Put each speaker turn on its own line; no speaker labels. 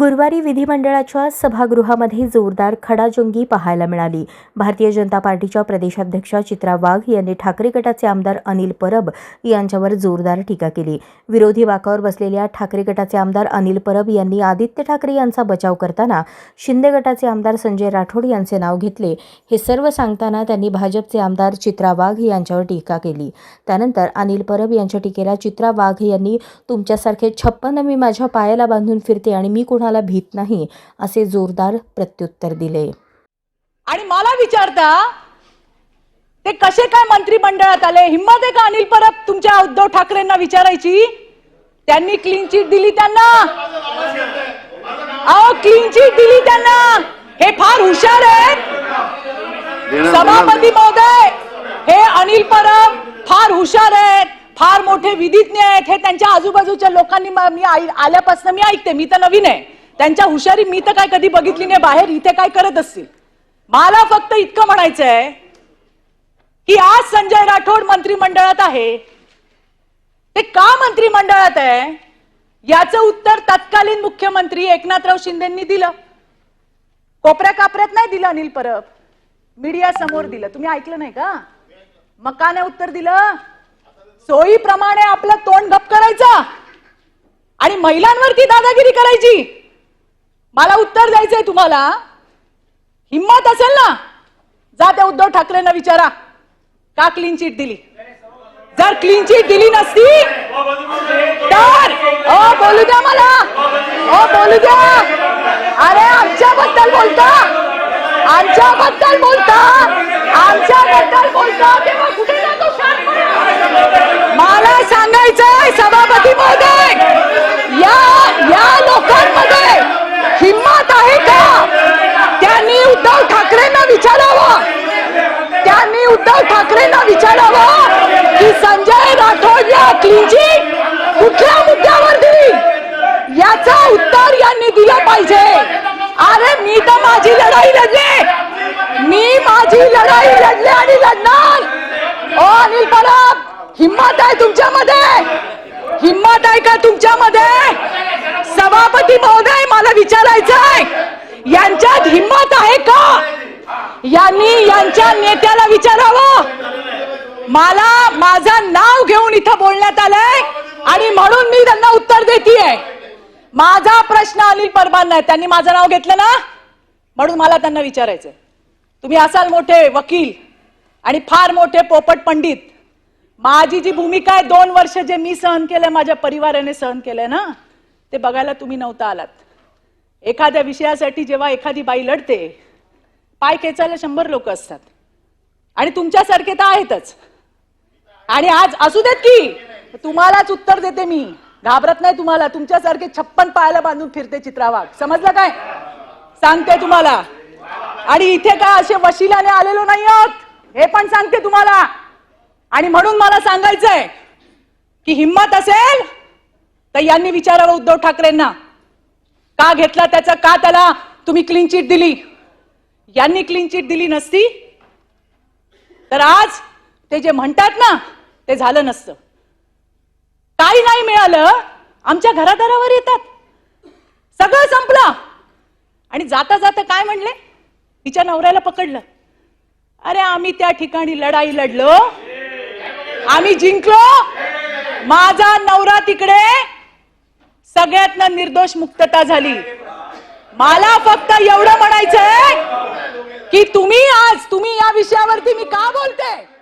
गुरुवारी विधिमंडळाच्या सभागृहामध्ये जोरदार खडाजंगी पाहायला मिळाली. भारतीय जनता पार्टीच्या प्रदेशाध्यक्षा चित्रा वाघ यांनी ठाकरे गटाचे आमदार अनिल परब यांच्यावर जोरदार टीका केली. विरोधी बाकावर बसलेल्या ठाकरे गटाचे आमदार अनिल परब यांनी आदित्य ठाकरे यांचा बचाव करताना शिंदे गटाचे आमदार संजय राठोड यांचे नाव घेतले. हे सर्व सांगताना त्यांनी भाजपचे आमदार चित्रा वाघ यांच्यावर टीका केली. त्यानंतर अनिल परब यांच्या टीकेला चित्रा वाघ यांनी तुमच्यासारखे छप्पन मी माझ्या पायाला बांधून फिरते आणि मी कोणाला भीत नाही असे जोरदार प्रत्युत्तर दिले.
आणि मला विचारता ते कसे काय मंत्रिमंडळात आले? हिंमत आहे का अनिल परब तुमच्या उद्धव ठाकरेंना विचारायची? त्यांनी क्लीन चिट दिली त्यांना. अहो क्लीन चिट दिली त्यांना. हे फार हुशार आहेत. सभापती महोदय हे अनिल परब फार हुशार आहेत. फार मोठे विधिज्ञ आहेत. हे त्यांच्या आजूबाजूच्या लोकांनी म- आल्यापासून मी ऐकते. मी तर नवीन आहे. त्यांच्या हुशारी मी तर काय कधी बघितली नाही. बाहेर इथे काय करत असतील? मला फक्त इतकं म्हणायचंय की आज संजय राठोड मंत्रिमंडळात आहे. ते का मंत्रिमंडळात आहे? याचं उत्तर तत्कालीन मुख्यमंत्री एकनाथराव शिंदेंनी दिलं. कोपऱ्या कापऱ्यात नाही दिलं अनिल परब. मीडिया समोर दिलं. तुम्ही ऐकलं नाही का? मकाने उत्तर दिलं. सोयीप्रमाणे आपलं तोंड गप करायचं. आणि महिलांवरती दादागिरी करायची. मला उत्तर द्यायचंय तुम्हाला. हिम्मत असेल ना? जा त्या उद्धव ठाकरेंना विचारा. का क्लीन चिट दिली? जर क्लीन चिट दिली नसती तर ओ बोलू द्या मला. ओ बोलू द्या. अरे आमच्याबद्दल बोलता. आमच्याबद्दल बोलता. आमच्याबद्दल बोलता. तेव्हा कुठे जातो? मला सांगायचंय सभापती महोदय या या लोकांमध्ये हिंमत आहे का त्यांनी उद्धव ठाकरेंना विचारावं त्यांनी उद्धव ठाकरेंना विचारावं की संजय तुमची कुठल्या मुद्द्यावर दिली उत्तर यांनी दिलं पाहिजे. अरे मी तर माझी लढाई लढले. मी माझी लढाई लढले आणि लढणार. ओ अनिल परब हिम्मत आहे तुमच्यामध्ये? हिम्मत आहे का तुमच्यामध्ये? सभापती महोदय मला विचारायचंय यांच्यात हिम्मत आहे का? यांनी यांच्या नेत्याला विचारावं. मला माझं नाव घेऊन इथं बोलण्यात आलंय आणि म्हणून मी त्यांना उत्तर देतीये. माझा प्रश्न अनिल परबांना आहे. त्यांनी माझं नाव घेतलं ना? म्हणून मला त्यांना विचारायचंय. तुम्ही असाल मोठे वकील आणि फार मोठे पोपट पंडित. माझी जी भूमिका आहे दोन वर्ष जे मी सहन केलंय माझ्या परिवाराने सहन केलंय ना ते बघायला तुम्ही नव्हता आलात. एखाद्या विषयासाठी जेव्हा एखादी बाई लढते पाय खेचायला शंभर लोक असतात. आणि तुमच्यासारखे तर आहेतच. आणि आज असू देत की तुम्हालाच उत्तर देते मी. घाबरत नाही तुम्हाला तुमच्यासारखे छप्पन पायाला बांधून फिरते चित्रावाग समजलं काय? सांगते तुम्हाला. आणि इथे काय असे वशिलाने आलेलो नाही आहोत हे पण सांगते तुम्हाला. आणि म्हणून मला सांगायचंय की हिंमत असेल तर यांनी विचारावं उद्धव ठाकरेंना. का घेतला त्याचा? का त्याला तुम्ही क्लीन चिट दिली? यांनी क्लीन चिट दिली नसती? तर आज ते जे म्हणतात ना ते झालं नसतं. काही नाही मिळालं आमच्या घरादारावर येतात. सगळं संपलं. आणि जाता जाता काय म्हणले? तिच्या नवऱ्याला पकडलं. अरे आम्ही त्या ठिकाणी लढाई लढलो. आम्ही जिंकलो. माझा नवरा तिकडे. सगळ्यातनं निर्दोष मुक्तता झाली. मला फक्त एवढं म्हणायचंय की तुम्ही आज तुम्ही या विषयावरती मी का बोलते?